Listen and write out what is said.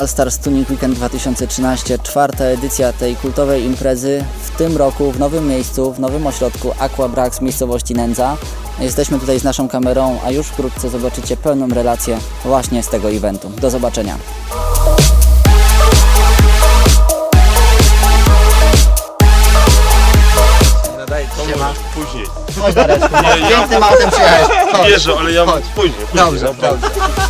All Stars Tuning Weekend 2013, czwarta edycja tej kultowej imprezy. W tym roku w nowym miejscu, w nowym ośrodku Aqua Brax miejscowości Nędza. Jesteśmy tutaj z naszą kamerą, a już wkrótce zobaczycie pełną relację właśnie z tego eventu. Do zobaczenia. Później. Chodź Dareczku, Nie, ja pięknym autem przyjechałeś. Chodź. wierzę, ale ja Chodź. później. później Dobrze, no naprawdę. dobrze.